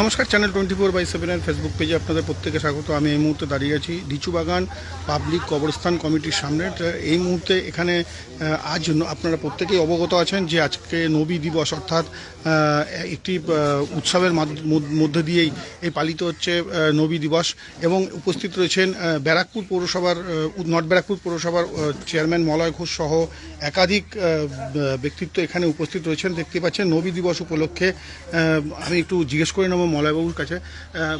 নমস্কার channel twenty four by সেভেনের Facebook পেজে আপনাদের প্রত্যেকে স্বাগত। আমি এই মুহূর্তে দাঁড়িয়ে আছি বাগান পাবলিক কবরস্থান কমিটির সামনে। এই মুহূর্তে এখানে আজ আপনারা প্রত্যেকেই অবগত আছেন যে আজকে নবী দিবস, অর্থাৎ একটি উৎসবের মাধ্য- দিয়েই এই পালিত হচ্ছে নবী দিবস। এবং উপস্থিত রয়েছেন ব্যারাকপুর পৌরসভার নর্থ ব্যারাকপুর পৌরসভার চেয়ারম্যান মলয় ঘোষ সহ একাধিক ব্যক্তিত্ব এখানে উপস্থিত রয়েছেন। দেখতে পাচ্ছেন নবী দিবস উপলক্ষে আমি একটু জিজ্ঞেস করে নেব মলয়বাবুর কাছে।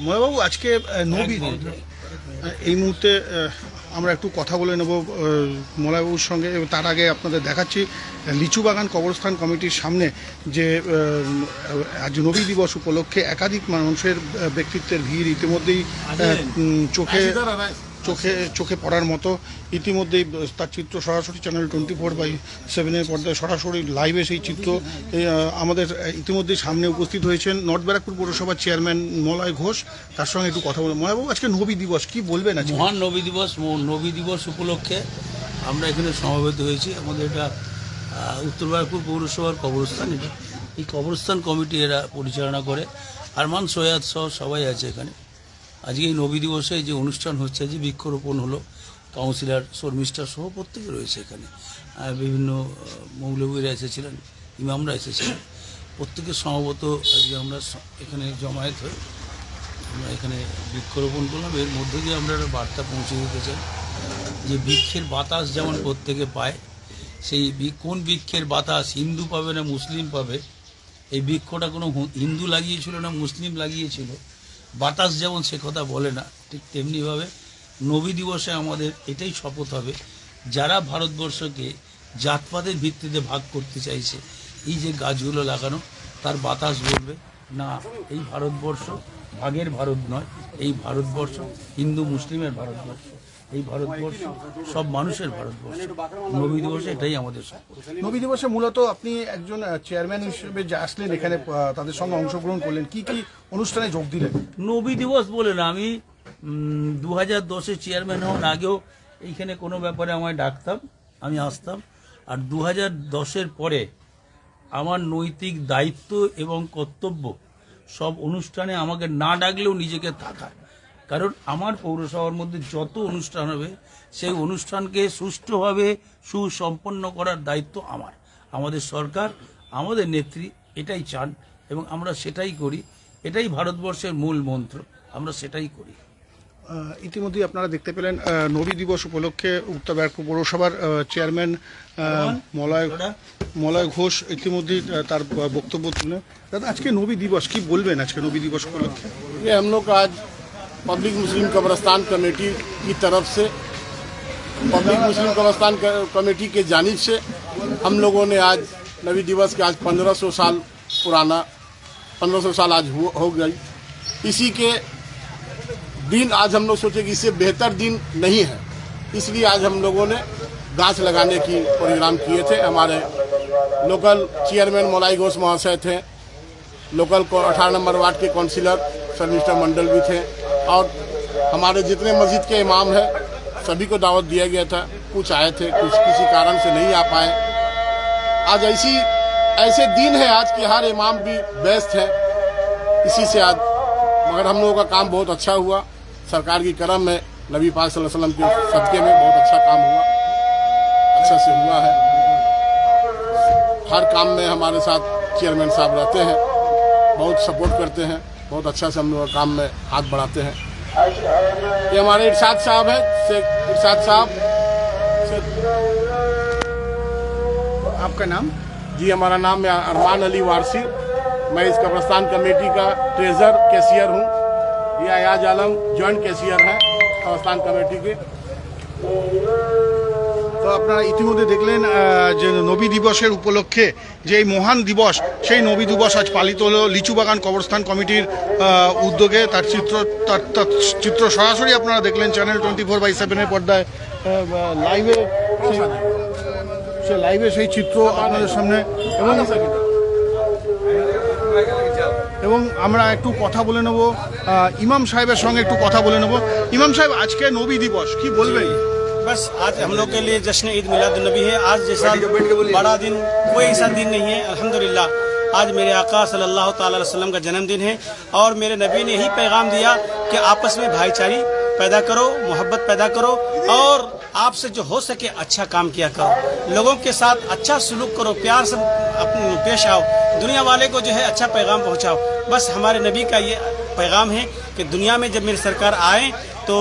মলয়বাবু আজকে নবী এই মুহূর্তে আমরা একটু কথা বলে নেব মলয়বাবুর সঙ্গে। এবং তার আগে আপনাদের দেখাচ্ছি লিচু বাগান কবরস্থান কমিটির সামনে যে আজ নবী দিবস উপলক্ষে একাধিক মানুষের ব্যক্তিত্বের ভিড় ইতিমধ্যেই চোখে চোখে চোখে পড়ার মতো। ইতিমধ্যেই তার চিত্র সরাসরি চ্যানেল টোয়েন্টি ফোর বাই সেভেনের পর্দায় সরাসরি লাইভে সেই চিত্র আমাদের ইতিমধ্যেই সামনে উপস্থিত হয়েছেন নর্থ ব্যারাকপুর পৌরসভার চেয়ারম্যান মলয় ঘোষ তার সঙ্গে একটু কথা বলব। মলয়বাবু আজকে নবী দিবস, কি বলবেন আজকে? মহান নবী দিবস নবী দিবস উপলক্ষে আমরা এখানে সমবেত হয়েছি। আমাদের এটা উত্তর বারাকপুর পৌরসভার কবরস্থান। এটা, এই কবরস্থান কমিটি এরা পরিচালনা করে। আরমান সৈয়াদ সহ সবাই আছে এখানে। আজকে এই নবী দিবসে যে অনুষ্ঠান হচ্ছে, যে বৃক্ষরোপণ হলো কাউন্সিলর শর্মিষ্ঠা সহ প্রত্যেকে রয়েছে এখানে। বিভিন্ন মৌলবীরা এসেছিলেন, ইমামরা এসেছিলেন। প্রত্যেকের সমবত আজকে আমরা এখানে জমায়েত হয়ে আমরা এখানে বৃক্ষরোপণ করলাম। এর মধ্যে দিয়ে আমরা একটা বার্তা পৌঁছে দিতে চাই যে বৃক্ষের বাতাস যেমন প্রত্যেকে পায়, সেই কোন বৃক্ষের বাতাস হিন্দু পাবে না মুসলিম পাবে? এই বৃক্ষটা কোনো হিন্দু লাগিয়েছিল না মুসলিম লাগিয়েছিল? বাতাস যেমন সে কথা বলে না, ঠিক তেমনিভাবে নবী দিবসে আমাদের এটাই শপথ হবে, যারা ভারতবর্ষকে জাতপাতের ভিত্তিতে ভাগ করতে চাইছে, এই যে গাছগুলো লাগানো, তার বাতাস বলবে, না, এই ভারতবর্ষ ভাগের ভারত নয়, এই ভারতবর্ষ হিন্দু মুসলিমের ভারতবর্ষ। এই ভারতবর্ষ সব মানুষের ভারতবর্ষ। নবী দিবসে এটাই আমাদের নবী দিবসে মূলত আপনি একজন চেয়ারম্যান হিসেবে যে আসলেন এখানে তাদের সঙ্গে অংশগ্রহণ করলেন। কি কি অনুষ্ঠানে যোগ দিলেন? নবী দিবস বলে না আমি দু হাজার দশে চেয়ারম্যান হওয়ার আগেও এইখানে কোনো ব্যাপারে আমায় ডাকতাম আমি আসতাম। আর দু হাজার দশের পরে আমার নৈতিক দায়িত্ব এবং কর্তব্য সব অনুষ্ঠানে আমাকে না ডাকলেও নিজেকে থাকা কারণ আমার পৌরসভার মধ্যে যত অনুষ্ঠান হবে সেই অনুষ্ঠানকে সুষ্ঠুভাবে সুসম্পন্ন করার দায়িত্ব আমার। আমাদের সরকার আমাদের নেত্রী এটাই চান এবং আমরা সেটাই করি। এটাই ভারতবর্ষের মূল মন্ত্র। আমরা সেটাই করি। ইতিমধ্যেই আপনারা দেখতে পেলেন নবী দিবস উপলক্ষে উত্তর ব্যারাকপুর পৌরসভার চেয়ারম্যান মলয়। মলয় ঘোষ ইতিমধ্যেই তার বক্তব্য তুলে। দাদা আজকে নবী দিবস কি বলবেন আজকে নবী দিবস উপলক্ষে? এমন কাজ पब्लिक मुस्लिम कब्रस्तान कमेटी की तरफ़ से पब्लिक मुस्लिम कब्रस्तान कमेटी के जानिब से हम लोगों ने आज नबी दिवस के आज 1500 साल पुराना 1500 साल आज हो, गई। इसी के दिन आज हम लोग सोचे कि इससे बेहतर दिन नहीं है। इसलिए आज हम लोगों ने गाछ लगाने की प्रोग्राम किए थे। हमारे लोकल चेयरमैन मोलाई घोष महाशय थे। लोकल अठारह नंबर वार्ड के काउंसिलर शर्मिष्ठा मंडल भी थे। और हमारे जितने मस्जिद के इमाम हैं, सभी को दावत दिया गया था, कुछ आए थे, कुछ किसी कारण से नहीं आ पाए। आज ऐसी, ऐसे दिन है आज कि हर इमाम भी व्यस्त है। इसी से आज, मगर हम लोगों का काम बहुत अच्छा हुआ। सरकार की करम में, नबी पाक वसल्लम के सदक़े में बहुत अच्छा काम हुआ। अच्छा से हुआ है। हर काम में हमारे साथ चेयरमैन साहब रहते हैं, बहुत सपोर्ट करते हैं। बहुत अच्छा से हम लोग काम में हाथ बढ़ाते हैं। ये हमारे इरशाद साहब हैं, शेख इरशाद साहब। आपका नाम? जी, हमारा नाम है अरमान अली वारसी। मैं इस कब्रस्तान कमेटी का ट्रेजर, कैशियर हूँ। ये अयाज आलम, जॉइंट कैशियर हैं कब्रस्तान कमेटी के। তো আপনারা ইতিমধ্যে দেখলেন যে নবী দিবসের উপলক্ষে যে এই মহান দিবস, সেই নবী দিবস আজ পালিত হলো লিচু বাগান কবরস্থান কমিটির উদ্যোগে। তার চিত্র, তার তার চিত্র সরাসরি আপনারা দেখলেন চ্যানেল টোয়েন্টি ফোর বাই সেভেনের পর্দায়। লাইভে সে লাইভে সেই চিত্র আপনাদের সামনে। এবং এবং আমরা একটু কথা বলে নেব। ইমাম সাহেবের সঙ্গে একটু কথা বলে নেব। ইমাম সাহেব, আজকে নবী দিবস, কি বলবেন? बस आज हम लोग के लिए जश्न ईद मिलाद नबी है। आज जैसा बड़ा दिन कोई ऐसा दिन नहीं है अल्हम्दुलिल्लाह। आज मेरे आका सल्लल्लाहु अलैहि वसल्लम का जन्मदिन है और मेरे नबी ने यही पैगाम दिया कि आपस में भाईचारी पैदा करो मोहब्बत पैदा करो और आपसे जो हो सके अच्छा काम किया करो। लोगों के साथ अच्छा सलूक करो प्यार से पेश आओ। दुनिया वाले को जो है अच्छा पैगाम पहुंचाओ। बस हमारे नबी का ये पैगाम है कि दुनिया में जब मेरी सरकार आए तो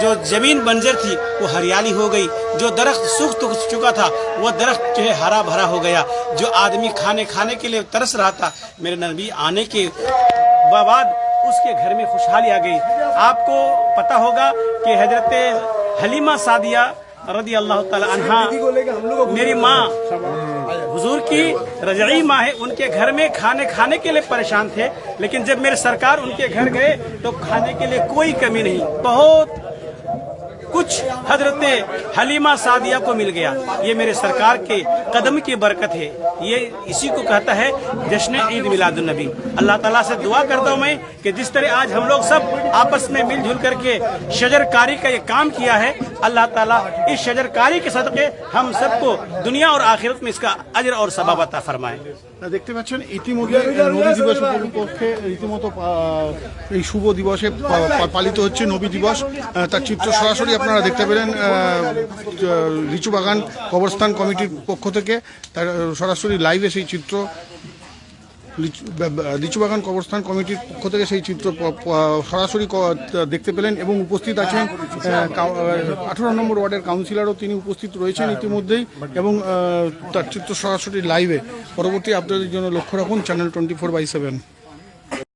जो ज़मीन बंजर थी वो हरियाली हो गई। जो दरख्त सूख तो चुका था वो दरख्त जो है हरा भरा हो गया। जो आदमी खाने खाने के लिए तरस रहा था मेरे नबी आने के बाद उसके घर में खुशहाली आ गई। आपको पता होगा कि हज़रत हलीमा सादिया रदी अल्लाह ताला अन्हा मेरी माँ हुजूर की रजई माँ है, उनके घर में खाने खाने के लिए परेशान थे, लेकिन जब मेरे सरकार उनके घर गए तो खाने के लिए कोई कमी नहीं। बहुत कुछ हजरत हलीमा सादिया को मिल गया ये मेरे सरकार के कदम की बरकत है ये इसी को कहता है जश्न ईद मिलादुल नबी अल्लाह ताला से दुआ करता हूँ मैं कि जिस तरह आज हम लोग सब आपस में मिलजुल करके शजरकारी का ये काम किया है अल्लाह ताला इस शजरकारी के सदक़े हम सबको दुनिया और आखिरत में इसका अजर और सबाब अता फरमाए দেখতে পাচ্ছেন ইতিমধ্যে নবী দিবস উপলক্ষে রীতিমতো পা- এই শুভ দিবসে পা- পা- পালিত হচ্ছে নবী দিবস আহ, তার চিত্র সরাসরি আপনারা দেখতে পেলেন লিচু বাগান কবরস্থান কমিটির পক্ষ থেকে, তার, সরাসরি লাইভে সেই চিত্র, লিচু, বা- বা- বাগান কবরস্থান কমিটির পক্ষ থেকে সেই চিত্র সরাসরি দেখতে পেলেন এবং উপস্থিত আছেন আঠারো নম্বর ওয়ার্ডের কাউন্সিলরও তিনি উপস্থিত রয়েছেন ইতিমধ্যেই এবং তার চিত্র সরাসরি লাইভে পরবর্তী আপনাদের জন্য লক্ষ্য রাখুন channel twenty four by seven